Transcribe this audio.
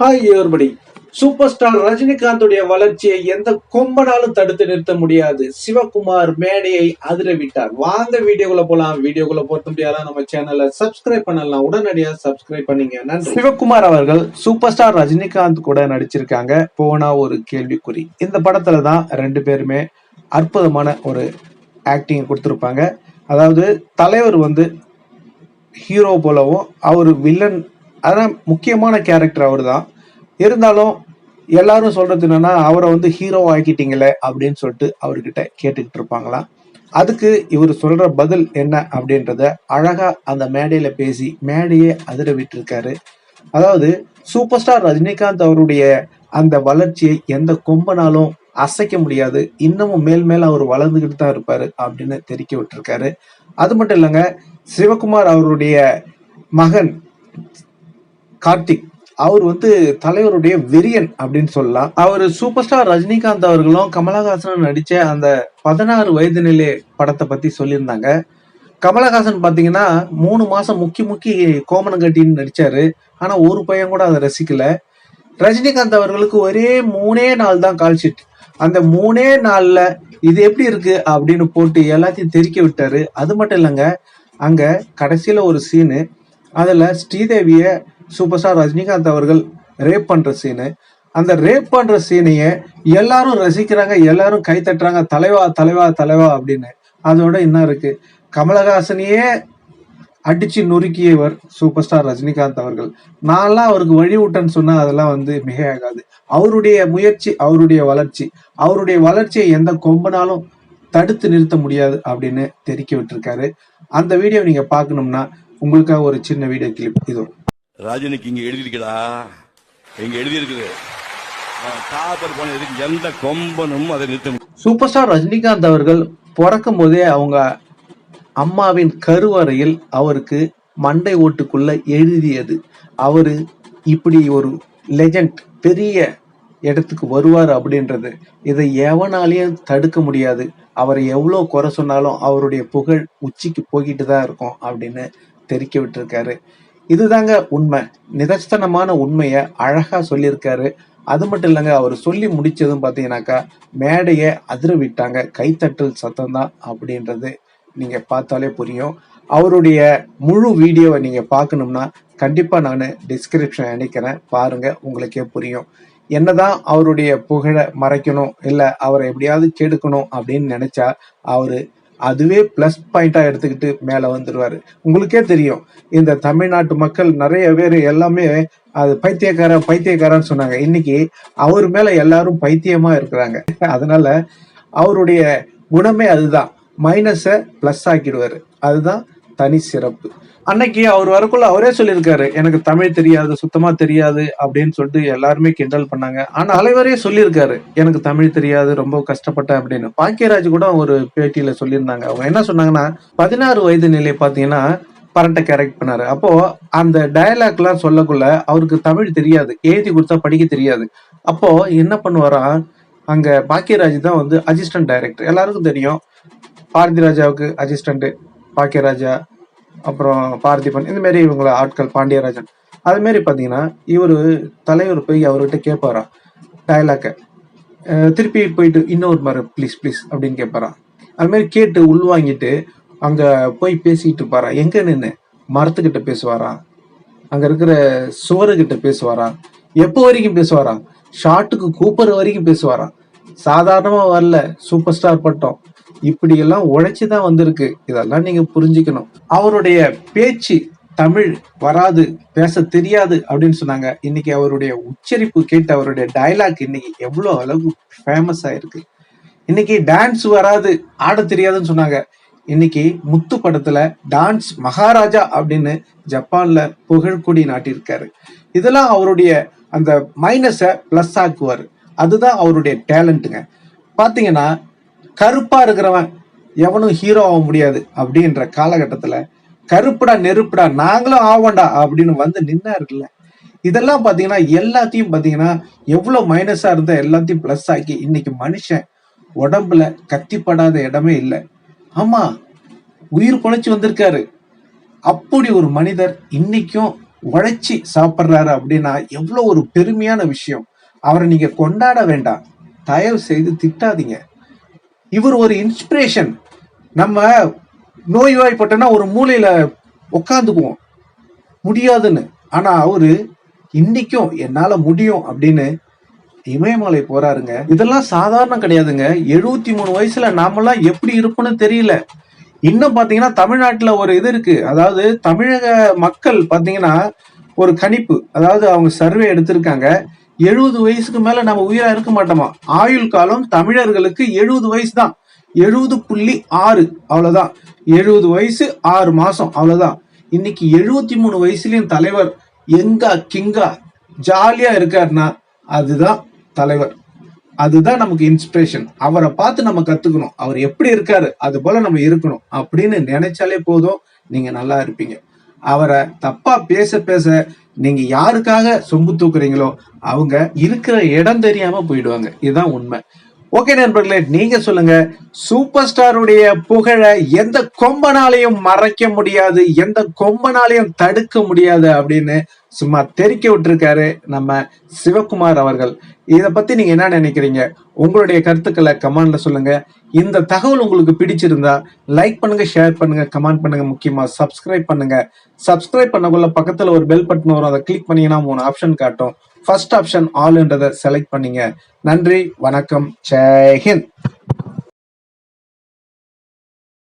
Hi everybody. Super star ரஜினிகாந்துடைய வளர்ச்சியை எந்த கொம்பனாலும் தடுத்து நிறுத்த முடியாது. சிவகுமார் மேடையை அதிர விட்டார் வாங்க வீடியோக்குள்ள போலாம். வீடியோக்குள்ள பொறுத்த முடியாத? நம்ம சேனலை சப்ஸ்கிரைப் பண்ணலாம். உடனடியா சப்ஸ்கிரைப் பண்ணீங்க. நன்றி. சிவகுமார் அவர்கள் சூப்பர் ஸ்டார் ரஜினிகாந்த் கூட நடிச்சிருக்காங்க. போனா ஒரு கேள்விக்குறி. இந்த படத்துல தான் ரெண்டு பேருமே அற்புதமான ஒரு ஆக்டிங் கொடுத்துருப்பாங்க. அதாவது தலைவர் வந்து ஹீரோ போலவும் அவர் வில்லன் ஆனால் முக்கியமான கேரக்டர் அவர் தான் இருந்தாலும் எல்லாரும் சொல்றது என்னன்னா அவரை வந்து ஹீரோ ஆக்கிட்டீங்களே அப்படின்னு சொல்லிட்டு அவர்கிட்ட கேட்டுக்கிட்டு இருப்பாங்களாம் அதுக்கு இவர் சொல்ற பதில் என்ன அப்படின்றத அழகா அந்த மேடையில பேசி மேடையே அதிர விட்டுருக்காரு. அதாவது சூப்பர் ஸ்டார் ரஜினிகாந்த் அவருடைய அந்த வளர்ச்சியை எந்த கொம்பனாலும் அசைக்க முடியாது. இன்னமும் மேல் மேல் அவர் வளர்ந்துகிட்டு தான் இருப்பாரு அப்படின்னு தெரிக்க விட்டுருக்காரு. அது மட்டும் இல்லைங்க சிவகுமார் அவருடைய மகன் கார்த்திக் அவர் வந்து தலைவருடைய வெறியன் அப்படின்னு சொல்லலாம். அவர் சூப்பர் ஸ்டார் ரஜினிகாந்த் அவர்களும் கமலஹாசனும் நடிச்ச அந்த பதினாறு வயது நிலை படத்தை பத்தி சொல்லியிருந்தாங்க. கமலஹாசன் பாத்தீங்கன்னா மூணு மாசம் முக்கி முக்கி கோமனம் கட்டின்னு நடிச்சாரு. ஆனா ஒரு பையன் கூட அதை ரசிக்கல. ரஜினிகாந்த் அவர்களுக்கு ஒரே மூணே நாள் தான் கால் ஷீட் அந்த மூணே நாள்ல இது எப்படி இருக்கு அப்படின்னு போட்டு எல்லாத்தையும் தெரிக்க விட்டாரு. அது மட்டும் இல்லைங்க அங்க கடைசியில ஒரு சீனு அதுல ஸ்ரீதேவிய சூப்பர் ஸ்டார் ரஜினிகாந்த் அவர்கள் ரேப் பண்ற சீனு அந்த ரேப் பண்ற சீனைய எல்லாரும் ரசிக்கிறாங்க எல்லாரும் கை தட்டுறாங்க தலைவா தலைவா தலைவா அப்படின்னு. அதோட என்ன இருக்கு. கமலஹாசனையே அடிச்சு நொறுக்கியவர் சூப்பர் ஸ்டார் ரஜினிகாந்த் அவர்கள். நான்லாம் அவருக்கு வழி விட்டேன்னு சொன்னா அதெல்லாம் வந்து மிகையாகாது. அவருடைய முயற்சி அவருடைய வளர்ச்சி. அவருடைய வளர்ச்சியை எந்த கொம்பனாலும் தடுத்து நிறுத்த முடியாது அப்படின்னு தெரிக்க விட்டுருக்காரு. அந்த வீடியோ நீங்க பார்க்கணும்னா உங்களுக்காக ஒரு சின்ன வீடியோ கிளிப் இதோ. ரஜினிக்கு இங்க எழுதிருக்குடா இங்க எழுதியிருக்குது. காப்பர் போனதுக்கு எந்த கொம்பனும் அதை நிறுத்த சூப்பர் ஸ்டார் ரஜினிகாந்த் அவர்கள் பிறக்கும் போதே அவங்க அம்மாவின் கருவறையில் அவருக்கு மண்டை ஓட்டுக்குள்ள எழுதியது. அவரு இப்படி ஒரு லெஜண்ட் பெரிய இடத்துக்கு வருவார் அப்படின்றது. இதை எவனாலையும் தடுக்க முடியாது. அவரை எவ்வளோ குறை சொன்னாலும் அவருடைய புகழ் உச்சிக்கு போய்கிட்டு தான் இருக்கும் அப்படின்னு தெரிக்க விட்டுருக்காரு. இதுதாங்க உண்மை. நிதர்சனமான உண்மையை அழகா சொல்லியிருக்காரு. அது மட்டும் இல்லைங்க அவர் சொல்லி முடிச்சதும் பார்த்தீங்கன்னாக்கா மேடையை அதிர விட்டாங்க கைத்தட்டல் சத்தம் தான் அப்படின்றது நீங்க பார்த்தாலே புரியும். அவருடைய முழு வீடியோவை நீங்க பார்க்கணும்னா கண்டிப்பா நான் டிஸ்கிரிப்ஷன் அனுக்கிறேன் பாருங்க உங்களுக்கே புரியும். என்னதான் அவருடைய புகழை மறைக்கணும் இல்லை அவரை எப்படியாவது கெடுக்கணும் அப்படின்னு நினைச்சா அவரு அதுவே பிளஸ் பாயிண்டா எடுத்துக்கிட்டு மேல வந்துருவாரு. உங்களுக்கே தெரியும் இந்த தமிழ்நாட்டு மக்கள் நிறைய பேர் எல்லாமே அது பைத்தியக்காரன் பைத்தியக்காரன்னு சொன்னாங்க. இன்னைக்கு அவர் மேல எல்லாரும் பைத்தியமா இருக்கிறாங்க. அதனால அவருடைய குணமே அதுதான். மைனஸை ப்ளஸ் ஆக்கிடுவாரு. அதுதான் தனி சிறப்பு. அன்னைக்கு அவர் வரக்குள்ள அவரே சொல்லியிருக்காரு எனக்கு தமிழ் தெரியாது சுத்தமா தெரியாது அப்படின்னு சொல்லிட்டு எல்லாருமே கிண்டல் பண்ணாங்க. ஆனா அலைவரே சொல்லியிருக்காரு எனக்கு தமிழ் தெரியாது ரொம்ப கஷ்டப்பட்டேன் அப்படின்னு. பாக்கியராஜ் கூட ஒரு பேட்டியில சொல்லியிருந்தாங்க. அவங்க என்ன சொன்னாங்கன்னா பதினாறு வயது நிலை பாத்தீங்கன்னா பரண்டை கேரக்ட் பண்ணாரு. அப்போ அந்த டயலாக் எல்லாம் சொல்லக்குள்ள அவருக்கு தமிழ் தெரியாது எழுதி கொடுத்தா படிக்க தெரியாது. அப்போ என்ன பண்ணுவாரா அங்க பாக்கியராஜ் தான் வந்து அசிஸ்டன்ட் டைரக்டர் எல்லாருக்கும் தெரியும். பாரதி ராஜாவுக்கு அசிஸ்டன்ட் பாக்கியராஜா அப்புறம் பார்த்திபன் இந்த மாதிரி இவங்கள ஆட்கள் பாண்டியராஜன். அது மாரி பார்த்தீங்கன்னா இவர் தலைவர் போய் அவர்கிட்ட கேட்பாரா டைலாக்கை திருப்பி போயிட்டு இன்னொரு மாதிரி ப்ளீஸ் ப்ளீஸ் அப்படின்னு கேட்பாரா அது மாதிரி கேட்டு உள்வாங்கிட்டு அங்கே போய் பேசிட்டு இருப்பாரா? எங்க நின்று மரத்துக்கிட்ட பேசுவாரா? அங்க இருக்கிற சுவருக்கிட்ட பேசுவாரா? எப்போ வரைக்கும் பேசுவாரா? ஷாட்டுக்கு கூப்பிடுற வரைக்கும் பேசுவாரா? சாதாரணமா வரல சூப்பர் ஸ்டார் பட்டம். இப்படி எல்லாம் உழைச்சுதான் வந்திருக்கு. இதெல்லாம் நீங்க புரிஞ்சுக்கணும். அவருடைய பேச்சு தமிழ் வராது பேச தெரியாது அப்படின்னு சொன்னாங்க. இன்னைக்கு அவருடைய உச்சரிப்பு கேட்டு அவருடைய டயலாக் இன்னைக்கு எவ்வளோ அளவு ஃபேமஸ் ஆயிருக்கு. இன்னைக்கு டான்ஸ் வராது ஆட தெரியாதுன்னு சொன்னாங்க. இன்னைக்கு முத்து படத்துல டான்ஸ் மகாராஜா அப்படின்னு ஜப்பான்ல புகழ்கொடி நாட்டியிருக்காரு. இதெல்லாம் அவருடைய அந்த மைனஸை பிளஸ் ஆக்குவார். அதுதான் அவருடைய டேலண்ட்டுங்க பாத்தீங்கன்னா கருப்பா இருக்கிறவன் எவனும் ஹீரோ ஆக முடியாது அப்படின்ற காலகட்டத்துல கருப்புடா நெருப்புடா நாங்களும் ஆவோண்டா அப்படின்னு வந்து நின்னாருல்ல. இதெல்லாம் பாத்தீங்கன்னா எல்லாத்தையும் பாத்தீங்கன்னா எவ்வளவு மைனஸா இருந்தா எல்லாத்தையும் பிளஸ் ஆக்கி இன்னைக்கு மனுஷன் உடம்புல கத்திப்படாத இடமே இல்லை. ஆமா உயிர் பொழைச்சு வந்திருக்காரு. அப்படி ஒரு மனிதர் இன்னைக்கும் உழைச்சி சாப்பிட்றாரு அப்படின்னா எவ்வளவு ஒரு பெருமையான விஷயம். அவரை நீங்க கொண்டாட வேண்டாம். தயவு செய்து திட்டாதீங்க. இவர் ஒரு இன்ஸ்பிரேஷன் நம்ம நோய்வாய்ப்பட்டனா ஒரு மூலையில உட்காந்துக்குவோம் முடியாதுன்னு. ஆனா அவரு இன்னைக்கும் என்னால முடியும் அப்படின்னு இமயமலை போறாருங்க. இதெல்லாம் சாதாரணம் கிடையாதுங்க. எழுபத்தி மூணு வயசுல நாமெல்லாம் எப்படி இருப்போம்னு தெரியல. இன்னும் பாத்தீங்கன்னா தமிழ்நாட்டுல ஒரு இது இருக்கு. அதாவது தமிழக மக்கள் பாத்தீங்கன்னா ஒரு கணிப்பு. அதாவது அவங்க சர்வே எடுத்திருக்காங்க. எழுபது வயசுக்கு மேல நம்ம உயிரா இருக்க மாட்டோமா? ஆயுள் காலம் தமிழர்களுக்கு எழுபது வயசு தான் எழுபது புள்ளி ஆறு அவ்வளவுதான். எழுபது வயசு ஆறு மாசம் அவ்வளவுதான். இன்னைக்கு எழுபத்தி மூணு வயசுலயும் தலைவர் எங்கா கிங்கா ஜாலியா இருக்காருன்னா அதுதான் தலைவர். அதுதான் நமக்கு இன்ஸ்பிரேஷன் அவரை பார்த்து நம்ம கத்துக்கணும். அவர் எப்படி இருக்காரு அது போல நம்ம இருக்கணும். அப்படின்னு நினைச்சாலே போதும். நீங்க நல்லா இருப்பீங்க. அவரை தப்பா பேச பேச நீங்க யாருக்காக சொம்பு தூக்குறீங்களோ அவங்க இருக்கிற இடம் தெரியாம போயிடுவாங்க. இதுதான் உண்மை. ஓகே நண்பர்களே நீங்க சொல்லுங்க. சூப்பர் ஸ்டாருடைய புகழை எந்த கொம்பனாலையும் மறைக்க முடியாது எந்த கொம்பனாலையும் தடுக்க முடியாது அப்படின்னு சும்மா தெரிக்க விட்டுருக்காரு நம்ம சிவகுமார் அவர்கள். இத பத்தி நீங்க என்ன நினைக்கிறீங்க? உங்களுடைய கருத்துக்களை கமெண்ட்ல சொல்லுங்க. இந்த தகவல் உங்களுக்கு பிடிச்சிருந்தா லைக் பண்ணுங்க ஷேர் பண்ணுங்க கமெண்ட் பண்ணுங்க முக்கியமா சப்ஸ்கிரைப் பண்ணுங்க. சப்ஸ்கிரைப் பண்ணக்குள்ள பக்கத்துல ஒரு பெல் பட்டன் வரும் அதை கிளிக் பண்ணீங்கன்னா மூணு ஆப்ஷன் காட்டும். ஃபர்ஸ்ட் ஆப்ஷன் ஆல்ன்றதை செலக்ட் பண்ணீங்க. நன்றி வணக்கம் ஜெய்ஹிந்த்